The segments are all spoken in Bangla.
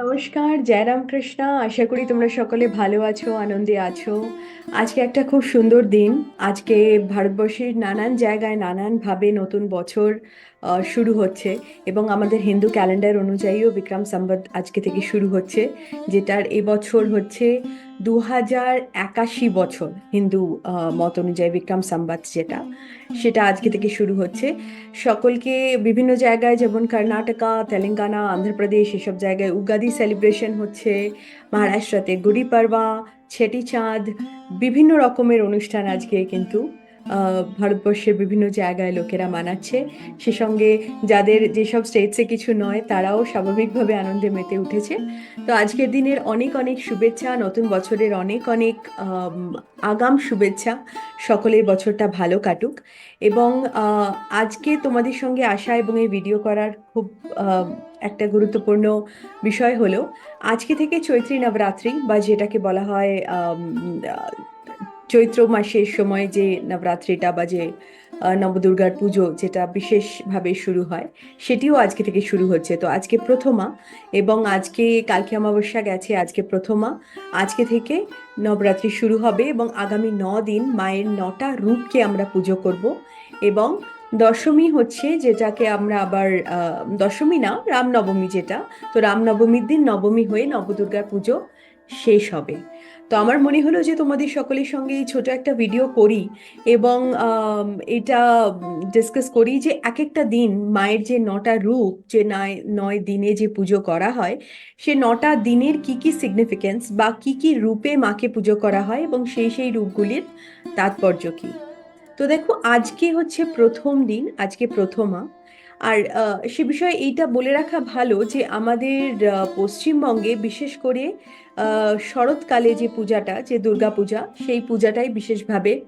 নমস্কার, জয় রামকৃষ্ণ। আশা করি তোমরা সকলে ভালো আছো, আনন্দে আছো। আজকে একটা খুব সুন্দর দিন। আজকে ভারতবর্ষের নানান জায়গায় নানানভাবে নতুন বছর শুরু হচ্ছে এবং আমাদের হিন্দু ক্যালেন্ডার অনুযায়ীও বিক্রম সম্বত আজকে থেকে শুরু হচ্ছে, যেটার এবছর হচ্ছে দু হাজার একাশি বছর হিন্দু মত অনুযায়ী বিক্রম সম্বত যেটা, সেটা আজকে থেকে শুরু হচ্ছে। সকলকে বিভিন্ন জায়গায় যেমন কর্ণাটকা, তেলেঙ্গানা, অন্ধ্রপ্রদেশ, এসব জায়গায় উগাদি সেলিব্রেশন হচ্ছে, মহারাষ্ট্রতে গুড়ি পাড়বা ছেটি চাঁদ বিভিন্ন রকমের অনুষ্ঠান আজকে কিন্তু ভারতবর্ষের বিভিন্ন জায়গায় লোকেরা মানাচ্ছে। সে সঙ্গে যাদের যেসব স্টেটসে কিছু নয়, তারাও স্বাভাবিকভাবে আনন্দে মেতে উঠেছে। তো আজকের দিনের অনেক অনেক শুভেচ্ছা, নতুন বছরের অনেক অনেক আগাম শুভেচ্ছা। সকলের বছরটা ভালো কাটুক। এবং আজকে তোমাদের সঙ্গে আসা এবং এই ভিডিও করার খুব একটা গুরুত্বপূর্ণ বিষয় হলো, আজকে থেকে চৈত্রী নবরাত্রি বা যেটাকে বলা হয় চৈত্র মাসের সময় যে নবরাত্রিটা বা যে নবদুর্গার পুজো যেটা বিশেষভাবে শুরু হয়, সেটিও আজকে থেকে শুরু হচ্ছে। তো আজকে প্রথমা এবং আজকে কালকে অমাবস্যা গেছে, আজকে প্রথমা। আজকে থেকে নবরাত্রি শুরু হবে এবং আগামী ন দিন মায়ের নটা রূপকে আমরা পুজো করব এবং দশমী হচ্ছে যেটাকে আমরা আবার দশমী না, রামনবমী যেটা। তো রামনবমীর দিন নবমী হয়ে নবদুর্গার পুজো শেষ হবে। তো আমার মনে হলো যে তোমাদের সকলের সঙ্গে এই ছোট একটা ভিডিও করি এবং এটা ডিসকাস করি যে এক একটা দিন মায়ের যে নটা রূপ, যে নয় নয় দিনে যে পুজো করা হয়, সে নটা দিনের কি কি সিগনিফিকেন্স বা কি কি রূপে মাকে পুজো করা হয় এবং সেই সেই রূপগুলির তাৎপর্য কি? তো দেখো, আজকে হচ্ছে প্রথম দিন, আজকে প্রথমা। আর সে বিষয়ে এইটা বলে রাখা ভালো যে আমাদের পশ্চিমবঙ্গে বিশেষ করে শরৎকালে যে পূজাটা, যে দুর্গা পূজা, সেই পূজাটাই বিশেষভাবে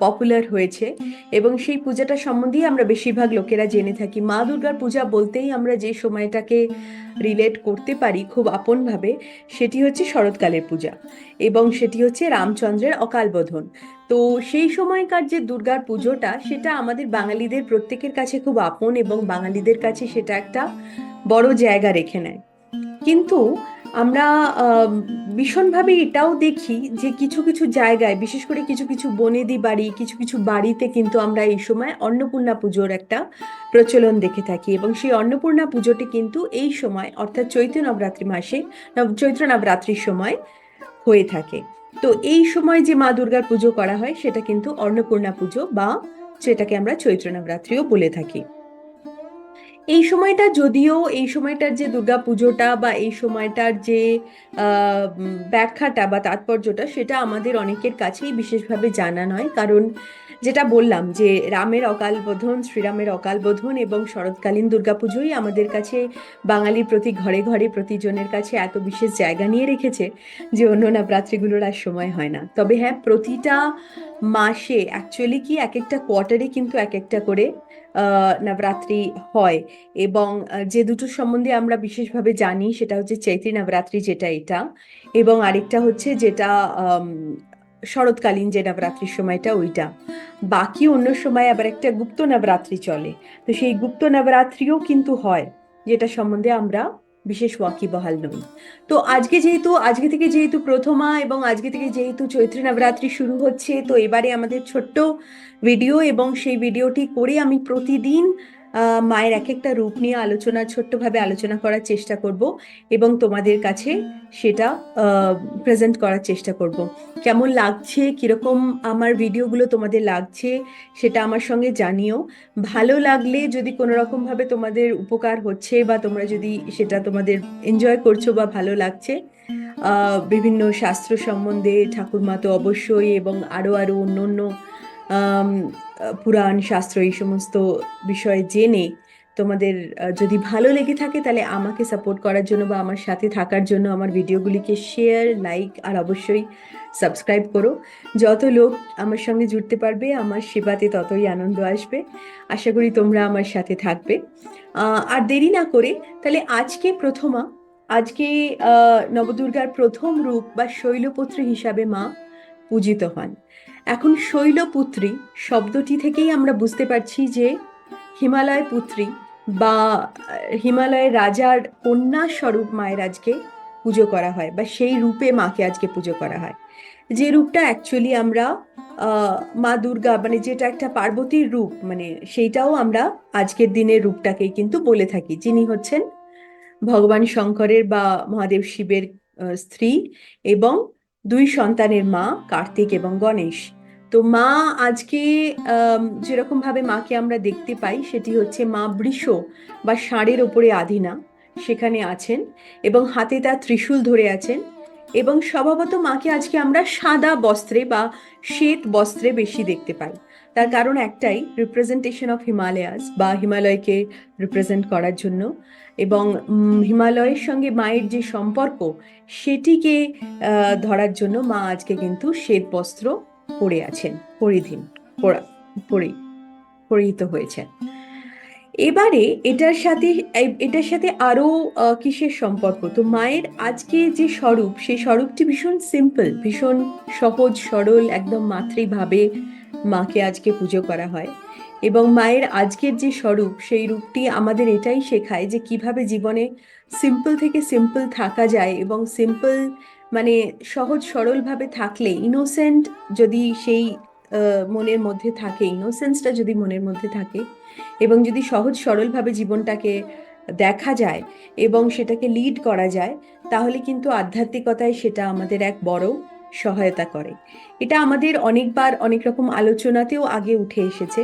পপুলার হয়েছে। এবং সেই পূজাটা সম্বন্ধেই আমরা বেশিরভাগ লোকেরা জেনে থাকি। মা দুর্গার পূজা বলতেই আমরা যে সময়টাকে রিলেট করতে পারি খুব আপনভাবে, সেটি হচ্ছে শরৎকালের পূজা। এবং সেটি হচ্ছে রামচন্দ্রের অকালবোধন। তো সেই সময়কার যে দুর্গার পুজোটা, সেটা আমাদের বাঙালিদের প্রত্যেকের কাছে খুব আপন এবং বাঙালিদের কাছে সেটা একটা বড় জায়গা রেখে নেয়। কিন্তু আমরা ভীষণভাবে এটাও দেখি যে কিছু কিছু জায়গায়, বিশেষ করে কিছু কিছু বনেদি বাড়ি, কিছু কিছু বাড়িতে কিন্তু আমরা এই সময় অন্নপূর্ণা পুজোর একটা প্রচলন দেখে থাকি এবং সেই অন্নপূর্ণা পুজোটি কিন্তু এই সময়, অর্থাৎ চৈত্র নবরাত্রি মাসে চৈত্র নবরাত্রির সময় হয়ে থাকে। তো এই সময় যে মা দুর্গার পুজো করা হয়, সেটা কিন্তু অন্নপূর্ণা পুজো বা সেটাকে আমরা চৈত্র নবরাত্রিও বলে থাকি। এই সময়টা যদিও এই সময়টার যে দুর্গা পুজোটা বা এই সময়টার যে ব্যাখ্যাটা বা তাৎপর্যটা সেটা আমাদের অনেকের কাছেই বিশেষভাবে জানা নয়। কারণ যেটা বললাম যে, রামের অকাল বোধন, শ্রীরামের অকাল বোধন এবং শরৎকালীন দুর্গাপুজোই আমাদের কাছে বাঙালির প্রতি ঘরে ঘরে প্রতিজনের কাছে এত বিশেষ জায়গা নিয়ে রেখেছে যে অন্য নবরাত্রিগুলোর আর সময় হয় না। তবে হ্যাঁ প্রতিটা মাসে অ্যাকচুয়ালি কি এক একটা কোয়ার্টারে কিন্তু এক একটা করে নবরাত্রি হয়। এবং যে দুটো সম্বন্ধে আমরা বিশেষভাবে জানি সেটা হচ্ছে চৈত্রী নবরাত্রি যেটা এটা, এবং আরেকটা হচ্ছে যেটা শরৎকালীন যে নবরাত্রির সময়টা ওইটা। বাকি অন্য সময় আবার একটা গুপ্ত নবরাত্রি চলে। তো সেই গুপ্ত নবরাত্রিও কিন্তু হয়, যেটা সম্বন্ধে আমরা বিশেষ ওয়াকিবহাল নই। তো আজকে যেহেতু, আজকে থেকে যেহেতু প্রথমা এবং আজকে থেকে যেহেতু চৈত্র নবরাত্রি শুরু হচ্ছে, তো এবারে আমাদের ছোট্ট ভিডিও এবং সেই ভিডিওটি করে আমি প্রতিদিন মায়ের এক একটা রূপ নিয়ে আলোচনা, ছোট্টভাবে আলোচনা করার চেষ্টা করব এবং তোমাদের কাছে সেটা প্রেজেন্ট করার চেষ্টা করব। কেমন লাগছে? কীরকম আমার ভিডিওগুলো তোমাদের লাগছে? সেটা আমার সঙ্গে জানিও। ভালো লাগলে যদি কোনো রকম ভাবে তোমাদের উপকার হচ্ছে বা তোমরা যদি সেটা তোমাদের এনজয় করছ বা ভালো লাগছে বিভিন্ন শাস্ত্র সম্বন্ধে ঠাকুরমা তো অবশ্যই এবং আরও আরও অন্য অন্য পুরাণ, শাস্ত্র, এই সমস্ত বিষয়ে জেনে তোমাদের যদি ভালো লেগে থাকে তাহলে আমাকে সাপোর্ট করার জন্য বা আমার সাথে থাকার জন্য আমার ভিডিওগুলিকে শেয়ার লাইক আর অবশ্যই সাবস্ক্রাইব করো। যত লোক আমার সঙ্গে জুড়তে পারবে, আমার সেবাতে ততই আনন্দ আসবে। আশা করি তোমরা আমার সাথে থাকবে। আর দেরি না করে তাহলে আজকে প্রথমা, আজকে নবদুর্গার প্রথম রূপ বা শৈলপুত্রী হিসাবে মা পূজিত হন। এখন শৈলপুত্রী শব্দটি থেকেই আমরা বুঝতে পারছি যে হিমালয় পুত্রী বা হিমালয়ের রাজার কন্যা স্বরূপ মায়ের আজকে পুজো করা হয় বা সেই রূপে মাকে আজকে পুজো করা হয়। যে রূপটা অ্যাকচুয়ালি আমরা মা দুর্গা মানে যেটা একটা পার্বতীর রূপ মানে সেইটাও আমরা আজকের দিনের রূপটাকেই কিন্তু বলে থাকি। যিনি হচ্ছেন ভগবান শঙ্করের বা মহাদেব শিবের স্ত্রী এবং দুই সন্তানের মা, কার্তিক এবং গণেশ। তো মা আজকে যেরকম ভাবে মাকে আমরা দেখতে পাই, সেটি হচ্ছে মা বৃষ বা ষাঁড়ের ওপরে আধিনা সেখানে আছেন এবং হাতে তার ত্রিশূল ধরে আছেন এবং স্বভাবত মাকে আজকে আমরা সাদা বস্ত্রে বা শ্বেত বস্ত্রে বেশি দেখতে পাই। তার কারণ একটাই রিপ্রেজেন্টেশন অফ হিমালয়াস বা হিমালয়কে রিপ্রেজেন্ট করার জন্য। এবং হিমালয়ের সঙ্গে মায়ের যে সম্পর্ক সেটিকে ধরার জন্য মা আজকে কিন্তু শ্বেত বস্ত্র পরে আছেন পরিধীন পরি পরিহিত হয়েছেন। এবারে এটার সাথে এটার সাথে আরও আহ, কিসের সম্পর্ক? তো মায়ের আজকে যে স্বরূপ সেই স্বরূপটি ভীষণ সিম্পল ভীষণ সহজ সরল একদম মাতৃভাবে মাকে আজকে পুজো করা হয়। এবং মায়ের আজকের যে স্বরূপ, সেই রূপটি আমাদের এটাই শেখায় যে কীভাবে জীবনে সিম্পল থেকে সিম্পল থাকা যায় এবং সিম্পল মানে সহজ সরলভাবে থাকলে ইনোসেন্ট যদি সেই মনের মধ্যে থাকে ইনোসেন্সটা যদি মনের মধ্যে থাকে এবং যদি সহজ সরলভাবে জীবনটাকে দেখা যায় এবং সেটাকে লিড করা যায়, তাহলে কিন্তু আধ্যাত্মিকতায় সেটা আমাদের এক বড় সহায়তা করে। এটা আমাদের অনেকবার অনেক রকম আলোচনাতেও আগে উঠে এসেছে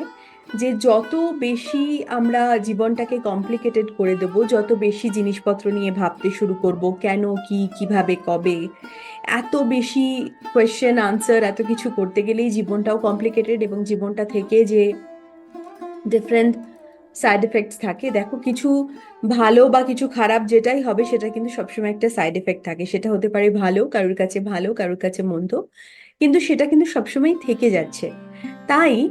যে যত বেশি আমরা জীবনটাকে কমপ্লিকেটেড করে দেব, যত বেশি জিনিসপত্র নিয়ে ভাবতে শুরু করব, কেন, কি, কীভাবে, কবে, এত বেশি কোয়েশ্চেন আনসার এত কিছু করতে গেলেই জীবনটাও কমপ্লিকেটেড এবং জীবনটা থেকে যে ডিফারেন্ট সাইড এফেক্টস থাকে। দেখো, কিছু ভালো বা কিছু খারাপ যেটাই হবে, সেটা কিন্তু সবসময় একটা সাইড এফেক্ট থাকে। সেটা হতে পারে ভালো, কারোর কাছে ভালো, কারোর কাছে মন্দ। কিন্তু সেটা কিন্তু সবসময় থেকে যাচ্ছে। তাই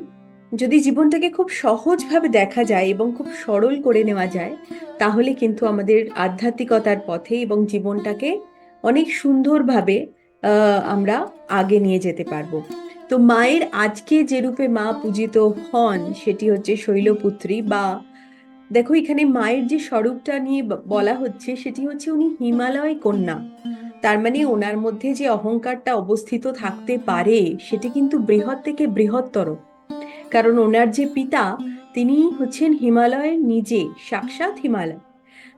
যদি জীবনটাকে খুব সহজভাবে দেখা যায় এবং খুব সরল করে নেওয়া যায়, তাহলে কিন্তু আমাদের আধ্যাত্মিকতার পথে এবং জীবনটাকে অনেক সুন্দরভাবে আমরা আগে নিয়ে যেতে পারব। তো মায়ের আজকে যে রূপে মা পূজিত হন, সেটি হচ্ছে শৈলপুত্রী বা দেখো এখানে মায়ের যে স্বরূপটা নিয়ে বলা হচ্ছে, সেটি হচ্ছে উনি হিমালয় কন্যা। তার মানে ওনার মধ্যে যে অহংকারটা অবস্থিত থাকতে পারে, সেটি কিন্তু বৃহৎ থেকে বৃহত্তর। কারণ ওনার যে পিতা, তিনি হচ্ছেন হিমালয়ের নিজে, সাক্ষাৎ হিমালয়।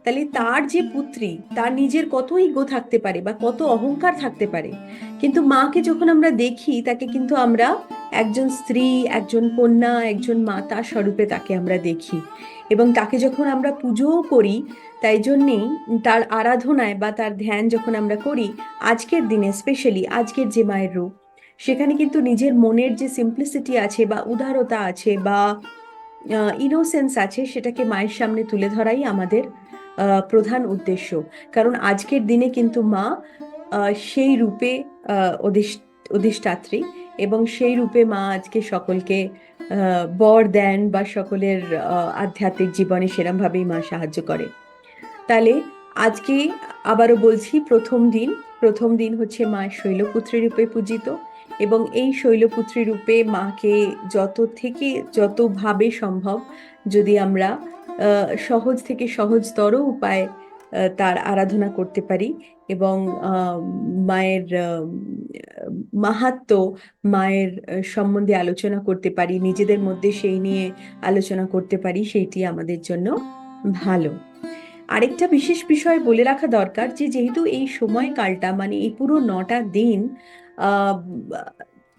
তাহলে তার যে পুত্রী, তার নিজের কত ইগো থাকতে পারে বা কত অহংকার থাকতে পারে? কিন্তু মাকে যখন আমরা দেখি, তাকে কিন্তু আমরা একজন স্ত্রী, একজন কন্যা, একজন মাতা স্বরূপে তাকে আমরা দেখি। এবং তাকে যখন আমরা পুজোও করি, তাই জন্যেই তার আরাধনায় বা তার ধ্যান যখন আমরা করি, আজকের দিনে স্পেশালি আজকের যে মায়ের রূপ, সেখানে কিন্তু নিজের মনের যে সিম্পলিসিটি আছে বা উদারতা আছে বা ইনোসেন্স আছে, সেটাকে মায়ের সামনে তুলে ধরাই আমাদের প্রধান উদ্দেশ্য। কারণ আজকের দিনে কিন্তু মা সেই রূপে অধিষ্ঠাত্রী এবং সেই রূপে মা আজকে সকলকে বর দেন বা সকলের আধ্যাত্মিক জীবনে সেরমভাবেই মা সাহায্য করে। তাহলে আজকে আবারও বলছি, প্রথম দিন প্রথম দিন হচ্ছে মা শৈলপুত্রী রূপে পূজিত এবং এই শৈলপুত্রী রূপে মাকে যত থেকে যতভাবে সম্ভব যদি আমরা সহজ থেকে সহজতর উপায় তার আরাধনা করতে পারি এবং মায়ের আহ, মাহাত্ম্য মায়ের সম্বন্ধে আলোচনা করতে পারি নিজেদের মধ্যে সেই নিয়ে আলোচনা করতে পারি সেইটি আমাদের জন্য ভালো। আরেকটা বিশেষ বিষয় বলে রাখা দরকার যে যেহেতু এই সময়কালটা মানে এই পুরো নটা দিন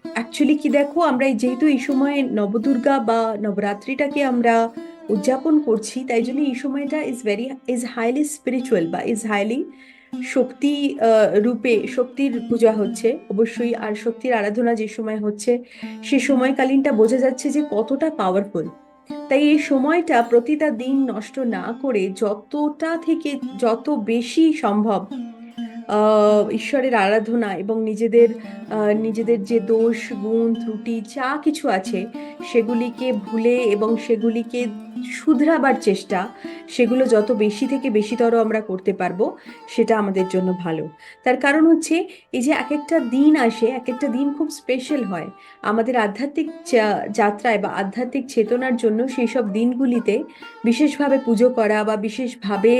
অ্যাকচুয়ালি কি দেখো আমরা যেহেতু এই সময় নবদুর্গা বা নবরাত্রিটাকে আমরা উদযাপন করছি, তাই জন্য এই সময়টা is very is highly spiritual বা ইজ হাইলি শক্তি রূপে শক্তির পূজা হচ্ছে। অবশ্যই আর শক্তির আরাধনা যে সময় হচ্ছে, সে সময়কালীনটা বোঝা যাচ্ছে যে কতটা পাওয়ারফুল তাই এই সময়টা প্রতিটা দিন নষ্ট না করে যতটা থেকে যত বেশি সম্ভব ঈশ্বরের আরাধনা এবং নিজেদের নিজেদের যে দোষ, গুণ, ত্রুটি, যা কিছু আছে, সেগুলিকে ভুলে এবং সেগুলিকে শুধরাবার চেষ্টা, সেগুলো যত বেশি থেকে বেশিতর আমরা করতে পারব, সেটা আমাদের জন্য ভালো। তার কারণ হচ্ছে, এই যে এক একটা দিন আসে এক একটা দিন খুব স্পেশাল হয়। আমাদের আধ্যাত্মিক যাত্রায় বা আধ্যাত্মিক চেতনার জন্য সেই সব দিনগুলিতে বিশেষভাবে পুজো করা বা বিশেষভাবে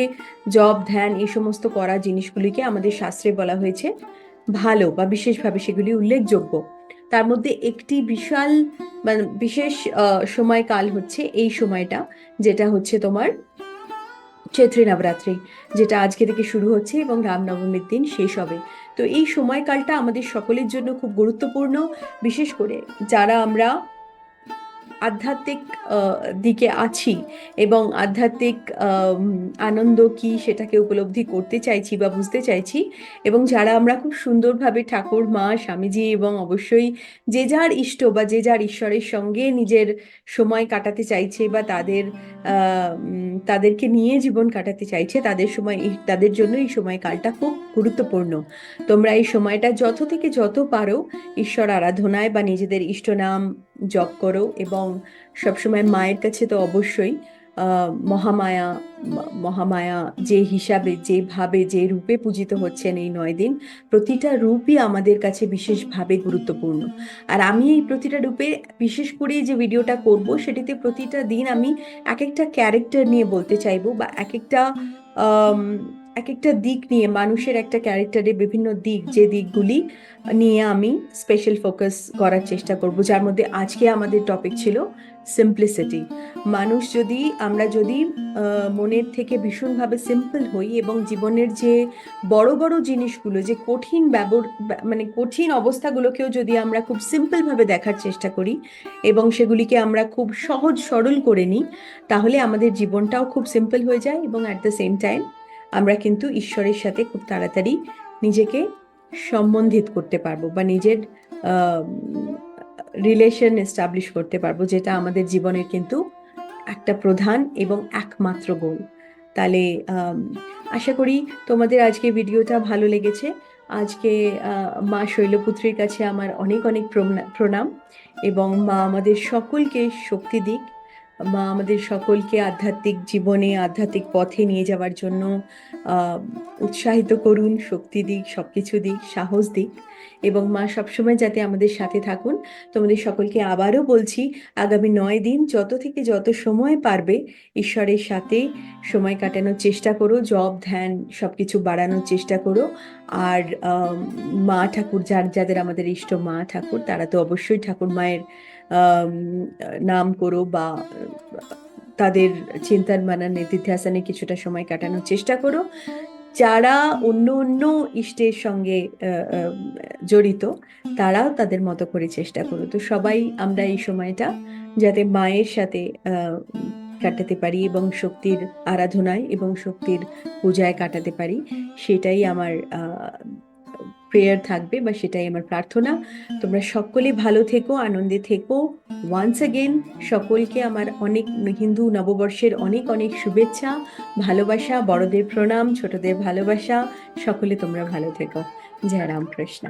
জপ, ধ্যান এই সমস্ত করা জিনিসগুলিকে আমাদের শাস্ত্রে বলা হয়েছে ভালো বা বিশেষভাবে সেগুলি উল্লেখযোগ্য। তার মধ্যে একটি বিশাল মানে বিশেষ সময়কাল হচ্ছে এই সময়টা, যেটা হচ্ছে তোমার চৈত্রী নবরাত্রি, যেটা আজকে থেকে শুরু হচ্ছে এবং রামনবমীর দিন শেষ হবে। তো এই সময়কালটা আমাদের সকলের জন্য খুব গুরুত্বপূর্ণ, বিশেষ করে যারা আমরা আধ্যাত্মিক দিকে আছি এবং আধ্যাত্মিক আনন্দ কি সেটাকে উপলব্ধি করতে চাইছি বা বুঝতে চাইছি এবং যারা আমরা খুব সুন্দরভাবে ঠাকুর, মা, স্বামীজি এবং অবশ্যই যে যার ইষ্ট বা যে যার ঈশ্বরের সঙ্গে নিজের সময় কাটাতে চাইছে বা তাদের তাদেরকে নিয়ে জীবন কাটাতে চাইছে, তাদের সময় তাদের জন্য এই সময়কালটা খুব গুরুত্বপূর্ণ। তোমরা এই সময়টা যত থেকে যত পারো ঈশ্বর আরাধনায় বা নিজেদের ইষ্ট নাম জপ করো এবং সবসময় মায়ের কাছে তো অবশ্যই মহামায়া মহামায়া যে হিসাবে যেভাবে যে রূপে পূজিত হচ্ছেন এই নয় দিন, প্রতিটা রূপই আমাদের কাছে বিশেষভাবে গুরুত্বপূর্ণ। আর আমি এই প্রতিটা রূপে, বিশেষ করে যে ভিডিওটা করব, সেটিতে প্রতিটা দিন আমি এক একটা ক্যারেক্টার নিয়ে বলতে চাইব বা এক একটা এক একটা দিক নিয়ে মানুষের একটা ক্যারেক্টারের বিভিন্ন দিক, যে দিকগুলি নিয়ে আমি স্পেশাল ফোকাস করার চেষ্টা করব, যার মধ্যে আজকে আমাদের টপিক ছিল সিম্পলিসিটি মানুষ যদি, আমরা যদি মনের থেকে ভীষণভাবে সিম্পল হই এবং জীবনের যে বড় বড় জিনিসগুলো, যে কঠিন ব্যবর, ব্যা- মানে কঠিন অবস্থাগুলোকেও যদি আমরা খুব সিম্পলভাবে দেখার চেষ্টা করি এবং সেগুলিকে আমরা খুব সহজ সরল করে নিই, তাহলে আমাদের জীবনটাও খুব সিম্পল হয়ে যায় এবং অ্যাট দ্য সেম টাইম আমরা কিন্তু ঈশ্বরের সাথে খুব তাড়াতাড়ি নিজেকে সম্বন্ধিত করতে পারব বা নিজের রিলেশন এস্টাবলিশ করতে পারব, যেটা আমাদের জীবনের কিন্তু একটা প্রধান এবং একমাত্র গোল তাহলে আশা করি তোমাদের আজকে ভিডিওটা ভালো লেগেছে। আজকে মা শৈলপুত্রীর কাছে আমার অনেক অনেক প্রণা- প্রণাম এবং মা আমাদের সকলকে শক্তি দিক। মা আমাদের সকলকে আধ্যাত্মিক জীবনে, আধ্যাত্মিক পথে নিয়ে যাওয়ার জন্য উৎসাহিত করুন, শক্তি দিক, সবকিছু দিক, সাহস দিক এবং মা সবসময় যাতে আমাদের সাথে থাকুন। তোমাদের সকলকে আবারও বলছি, আগামী নয় দিন যত থেকে যত সময় পারবে ঈশ্বরের সাথে সময় কাটানোর চেষ্টা করো, জব, ধ্যান, সবকিছু বাড়ানোর চেষ্টা করো। আর মা ঠাকুর, যার, যাদের আমাদের ইষ্ট মা ঠাকুর, তারা তো অবশ্যই ঠাকুর মায়ের নাম করো বা তাদের চিন্তার মানার নিধিধ্যাসনে কিছুটা সময় কাটানোর চেষ্টা করো। যারা অন্য অন্য ইষ্টের সঙ্গে জড়িত, তারাও তাদের মতো করে চেষ্টা করো। তো সবাই আমরা এই সময়টা যাতে মায়ের সাথে কাটাতে পারি এবং শক্তির আরাধনায় এবং শক্তির পূজায় কাটাতে পারি, সেটাই আমার প্রেয়ার থাকবে বা সেটাই আমার প্রার্থনা। তোমরা সকলে ভালো থেকো, আনন্দে থেকো। ওয়ান্স অ্যাগেন সকলকে আমার অনেক হিন্দু নববর্ষের অনেক অনেক শুভেচ্ছা, ভালোবাসা, বড়দের প্রণাম, ছোটদের ভালোবাসা, সকলে তোমরা ভালো থেকো। জয় রামকৃষ্ণ।